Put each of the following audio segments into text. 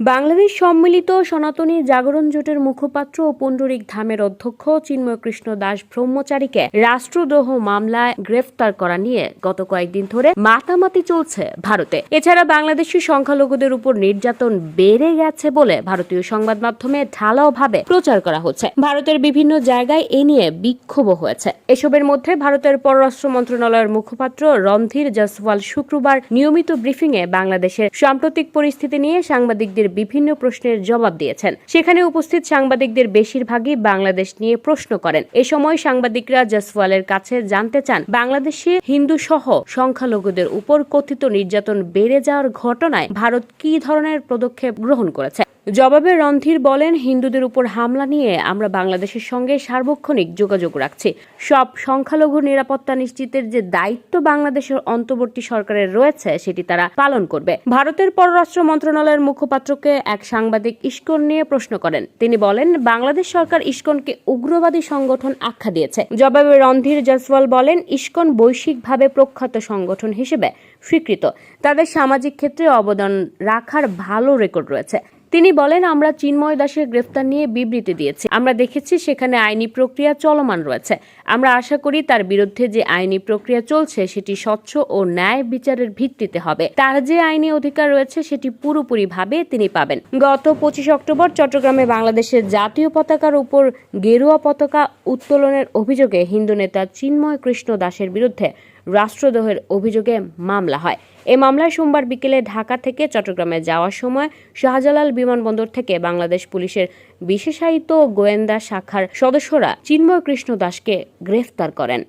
বাংলাদেশ সম্মিলিত সনাতনী জাগরণ জোটের মুখপাত্র ও পুণ্ডরিক ধামের অধ্যক্ষ চিন্ময় কৃষ্ণ দাস ব্রহ্মচারীকে রাষ্ট্রদ্রোহ মামলায় গ্রেফতার করা নিয়ে গত কয়েকদিন ধরে মাতামাতি চলছে ভারতে। এছাড়া বাংলাদেশি সংখ্যালঘুদের উপর নির্যাতন বেড়ে গেছে বলে ভারতীয় সংবাদ মাধ্যমে ঢালাওভাবে প্রচার করা হচ্ছে। ভারতের বিভিন্ন জায়গায় এ নিয়ে বিক্ষোভ হয়েছে। এসবের মধ্যে ভারতের পররাষ্ট্র মন্ত্রণালয়ের মুখপাত্র রণধীর জসওয়াল শুক্রবার নিয়মিত ব্রিফিংয়ে বাংলাদেশের সাম্প্রতিক পরিস্থিতি নিয়ে সাংবাদিকদের বিভিন্ন প্রশ্নের জবাব দিয়েছেন। সেখানে উপস্থিত সাংবাদিকদের বেশিরভাগই বাংলাদেশ নিয়ে প্রশ্ন করেন। এ সময় সাংবাদিকরা জসওয়ালের কাছে জানতে চান, বাংলাদেশে হিন্দু সহ সংখ্যালঘুদের উপর কথিত নির্যাতন বেড়ে যাওয়ার ঘটনায় ভারত কি ধরনের পদক্ষেপ গ্রহণ করেছে। জবাবে রণধীর বলেন, হিন্দুদের উপর হামলা নিয়ে আমরা বাংলাদেশের সঙ্গে সার্বক্ষণিক যোগাযোগ রাখছি। সব সংখ্যালঘু নিরাপত্তা নিশ্চিতের যে দায়িত্ব বাংলাদেশের অন্তর্বর্তী সরকারের রয়েছে, সেটি তারা পালন করবে। ভারতের পররাষ্ট্র মন্ত্রণালয়ের মুখপাত্রকে এক সাংবাদিক ইস্কন নিয়ে প্রশ্ন করেন। তিনি বলেন, বাংলাদেশ সরকার ইস্কনকে উগ্রবাদী সংগঠন আখ্যা দিয়েছে। জবাবে রণধীর জসওয়াল বলেন, ইস্কন বৈশ্বিকভাবে প্রখ্যাত সংগঠন হিসেবে স্বীকৃত। তাদের সামাজিক ক্ষেত্রে অবদান রাখার ভালো রেকর্ড রয়েছে। তিনি বলেন, আমরা চিন্ময় দাসের গ্রেফতার নিয়ে বিবৃতি দিয়েছি। আমরা দেখেছি সেখানে আইনি প্রক্রিয়া চলমান রয়েছে। আমরা আশা করি তার বিরুদ্ধে যে আইনি প্রক্রিয়া চলছে, সেটি স্বচ্ছ ও ন্যায় বিচারের ভিত্তিতে হবে। তার যে আইনি অধিকার রয়েছে, সেটি পুরোপুরিভাবে তিনি পাবেন। গত পঁচিশ অক্টোবর চট্টগ্রামে বাংলাদেশের জাতীয় পতাকার উপর গেরুয়া পতাকা উত্তোলনের অভিযোগে হিন্দু নেতা চিন্ময় কৃষ্ণ দাসের বিরুদ্ধে রাষ্ট্রদ্রোহের অভিযোগে মামলা হয়। এ মামলায় সোমবার বিকেলে ঢাকা থেকে চট্টগ্রামে যাওয়ার সময় শাহজালাল বিমানবন্দর থেকে বাংলাদেশ পুলিশের বিশেষায়িত গোয়েন্দা শাখার সদস্যরা চিন্ময় কৃষ্ণ দাসকে গ্রেফতার করেন।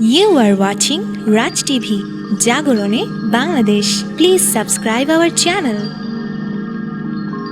You are watching Raj TV জাগরণে Bangladesh please subscribe our channel.